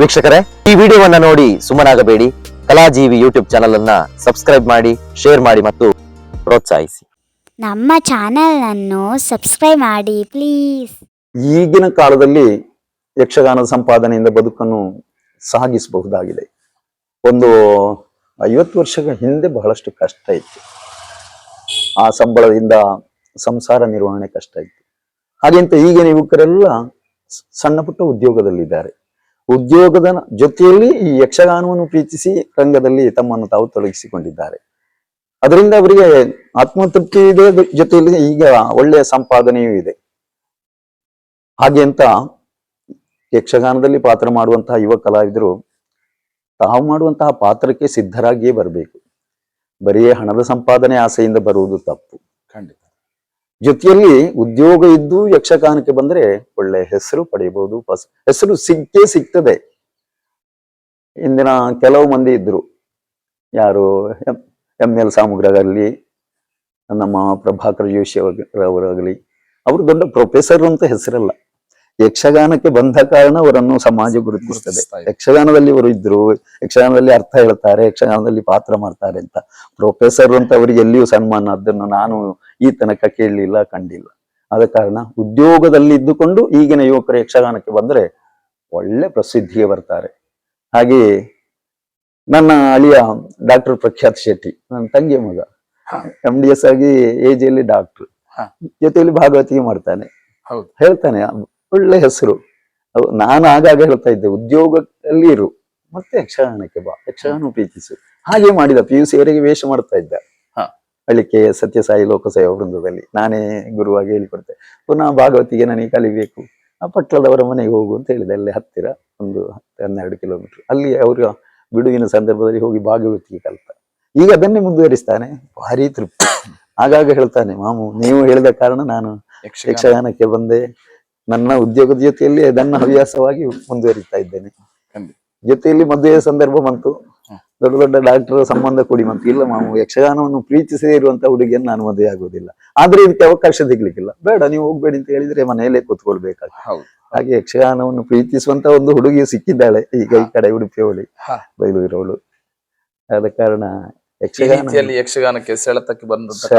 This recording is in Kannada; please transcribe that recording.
ವೀಕ್ಷಕರೇ ಈ ವಿಡಿಯೋವನ್ನ ನೋಡಿ ಸುಮ್ಮನಾಗಬೇಡಿ. ಕಲಾಜೀವಿ ಯೂಟ್ಯೂಬ್ ಚಾನಲ್ ಅನ್ನ ಸಬ್ಸ್ಕ್ರೈಬ್ ಮಾಡಿ ಶೇರ್ ಮಾಡಿ ಮತ್ತು ಪ್ರೋತ್ಸಾಹಿಸಿ. ನಮ್ಮ ಚಾನೆಲನ್ನು ಸಬ್ಸ್ಕ್ರೈಬ್ ಮಾಡಿ ಪ್ಲೀಸ್ ಈಗಿನ ಕಾಲದಲ್ಲಿ ಯಕ್ಷಗಾನದ ಸಂಪಾದನೆಯಿಂದ ಬದುಕನ್ನು ಸಾಗಿಸಬಹುದಾಗಿದೆ. ಒಂದು ಐವತ್ತು ವರ್ಷಗಳ ಹಿಂದೆ ಬಹಳಷ್ಟು ಕಷ್ಟ ಇತ್ತು. ಆ ಸಂಬಳದಿಂದ ಸಂಸಾರ ನಿರ್ವಹಣೆ ಕಷ್ಟ ಇತ್ತು. ಹಾಗೆಂತ ಈಗಿನ ಯುವಕರೆಲ್ಲ ಸಣ್ಣ ಪುಟ್ಟ ಉದ್ಯೋಗದಲ್ಲಿದ್ದಾರೆ. ಉದ್ಯೋಗದ ಜೊತೆಯಲ್ಲಿ ಈ ಯಕ್ಷಗಾನವನ್ನು ಪ್ರೀತಿಸಿ ರಂಗದಲ್ಲಿ ತಮ್ಮನ್ನು ತಾವು ತೊಡಗಿಸಿಕೊಂಡಿದ್ದಾರೆ. ಅದರಿಂದ ಅವರಿಗೆ ಆತ್ಮತೃಪ್ತಿ ಇದೆ ಜೊತೆಯಲ್ಲಿ ಈಗ ಒಳ್ಳೆಯ ಸಂಪಾದನೆಯೂ ಇದೆ. ಹಾಗೆ ಅಂತ ಯಕ್ಷಗಾನದಲ್ಲಿ ಪಾತ್ರ ಮಾಡುವಂತಹ ಯುವ ಕಲಾವಿದರು ತಾವು ಮಾಡುವಂತಹ ಪಾತ್ರಕ್ಕೆ ಸಿದ್ಧರಾಗಿಯೇ ಬರಬೇಕು. ಬರೀ ಹಣದ ಸಂಪಾದನೆ ಆಸೆಯಿಂದ ಬರುವುದು ತಪ್ಪು. ಖಂಡಿತ. ಜೊತೆಯಲ್ಲಿ ಉದ್ಯೋಗ ಇದ್ದು ಯಕ್ಷಗಾನಕ್ಕೆ ಬಂದ್ರೆ ಒಳ್ಳೆ ಹೆಸರು ಪಡೆಯಬಹುದು. ಹೆಸರು ಸಿಕ್ಕೇ ಸಿಗ್ತದೆ. ಇಂದಿನ ಕೆಲವು ಮಂದಿ ಇದ್ರು. ಯಾರು ಎಂ ಎಲ್ ಸಾಮುಗ್ರಾಗಲಿ ನಮ್ಮ ಪ್ರಭಾಕರ್ ಜೋಶಿ ಅವರಾಗಲಿ ಅವರು ದೊಡ್ಡ ಪ್ರೊಫೆಸರ್ ಅಂತ ಹೆಸರಲ್ಲ. ಯಕ್ಷಗಾನಕ್ಕೆ ಬಂದ ಕಾರಣ ಅವರನ್ನು ಸಮಾಜ ಗುರುತಿಸ್ತದೆ ಯಕ್ಷಗಾನದಲ್ಲಿ ಇವರು ಇದ್ರು ಯಕ್ಷಗಾನದಲ್ಲಿ ಅರ್ಥ ಹೇಳ್ತಾರೆ ಯಕ್ಷಗಾನದಲ್ಲಿ ಪಾತ್ರ ಮಾಡ್ತಾರೆ ಅಂತ. ಪ್ರೊಫೆಸರ್ ಅಂತ ಅವರಿಗೆ ಎಲ್ಲಿಯೂ ಸನ್ಮಾನ ಅದನ್ನು ನಾನು ಈ ತನಕ ಕೇಳಲಿಲ್ಲ ಕಂಡಿಲ್ಲ ಆದ ಕಾರಣ ಉದ್ಯೋಗದಲ್ಲಿ ಇದ್ದುಕೊಂಡು ಈಗಿನ ಯುವಕರು ಯಕ್ಷಗಾನಕ್ಕೆ ಬಂದ್ರೆ ಒಳ್ಳೆ ಪ್ರಸಿದ್ಧಿಗೆ ಬರ್ತಾರೆ ಹಾಗೆಯೇ ನನ್ನ ಅಳಿಯ ಡಾಕ್ಟರ್ ಪ್ರಖ್ಯಾತ್ ಶೆಟ್ಟಿ ನನ್ನ ತಂಗಿಯ ಮಗ. ಎಂ ಡಿ ಎಸ್ ಆಗಿ ಏಜ್ ಅಲ್ಲಿ ಡಾಕ್ಟರ್. ಜೊತೆಯಲ್ಲಿ ಭಾಗವತಿಗೆ ಮಾಡ್ತಾನೆ. ಹೇಳ್ತಾನೆ ಒಳ್ಳೆ ಹೆಸರು ನಾನು ಆಗಾಗ ಹೇಳ್ತಾ ಇದ್ದೆ ಉದ್ಯೋಗದಲ್ಲಿ ಇರು ಮತ್ತೆ ಯಕ್ಷಗಾನಕ್ಕೆ ಬಾ ಯಕ್ಷಗಾನ ಪ್ರೀತಿಸು ಹಾಗೆ ಮಾಡಿದ ಪಿ ಯು ಸಿ ಅವರಿಗೆ ವೇಷ ಮಾಡ್ತಾ ಇದ್ದ ಅಳಿಕೆ ಸತ್ಯಸಾಯಿ ಲೋಕಸೇವಾ ವೃಂದದಲ್ಲಿ ನಾನೇ ಗುರುವಾಗಿ ಹೇಳಿಕೊಡ್ತೆ. ಪುನಃ ಭಾಗವತಿಗೆ ನನಗೆ ಕಲಿಬೇಕು ಆ ಪಟ್ಟಣದವರ ಮನೆಗೆ ಹೋಗು ಅಂತ ಹೇಳಿದೆ ಅಲ್ಲಿ ಹತ್ತಿರ ಒಂದು ಹನ್ನೆರಡು ಕಿಲೋಮೀಟರ್. ಅಲ್ಲಿ ಅವರ ಬಿಡುವಿನ ಸಂದರ್ಭದಲ್ಲಿ ಹೋಗಿ ಭಾಗವತಿಗೆ ಕಲಿತ. ಈಗ ಅದನ್ನೇ ಮುಂದುವರಿಸ್ತಾನೆ. ಭಾರಿ ತೃಪ್ತಿ. ಆಗಾಗ ಹೇಳ್ತಾನೆ ಮಾಮು ನೀವು ಹೇಳಿದ ಕಾರಣ ನಾನು ಯಕ್ಷಗಾನ ಯಕ್ಷಗಾನಕ್ಕೆ ಬಂದೆ. ನನ್ನ ಉದ್ಯೋಗದ ಜೊತೆಯಲ್ಲಿ ಅದನ್ನ ಹವ್ಯಾಸವಾಗಿ ಮುಂದುವರಿತಾ ಇದ್ದೇನೆ. ಜೊತೆಯಲ್ಲಿ ಮದುವೆಯ ಸಂದರ್ಭ ಬಂತು. ದೊಡ್ಡ ದೊಡ್ಡ ಡಾಕ್ಟರ್ ಸಂಬಂಧ ಕೊಡಿ ಮತ್ತೆ ಇಲ್ಲ ನಾವು ಯಕ್ಷಗಾನವನ್ನು ಪ್ರೀತಿಸದೇ ಇರುವಂತಹ ಹುಡುಗಿಯನ್ನು ನಾನು ಮದುವೆ ಆಗುವುದಿಲ್ಲ ಆದ್ರೆ ಇದಕ್ಕೆ ಅವಕಾಶ ಸಿಗ್ಲಿಕ್ಕಿಲ್ಲ. ಬೇಡ ನೀವು ಹೋಗ್ಬೇಡಿ ಅಂತ ಹೇಳಿದ್ರೆ ಮನೆಯಲ್ಲೇ ಕೂತ್ಕೊಳ್ಬೇಕಾಗ್ತದೆ. ಹಾಗೆ ಯಕ್ಷಗಾನವನ್ನು ಪ್ರೀತಿಸುವಂತ ಒಂದು ಹುಡುಗಿ ಸಿಕ್ಕಿದ್ದಾಳೆ. ಈಗ ಈ ಕಡೆ ಉಡುಪಿ ಅವಳಿ. ಬೈಲೂರವಳು ಆದ ಕಾರಣ ಯಕ್ಷಗಾನ ಯಕ್ಷಗಾನಕ್ಕೆ ಸೆಳೆತಕ್ಕೆ ಬಂದಂತ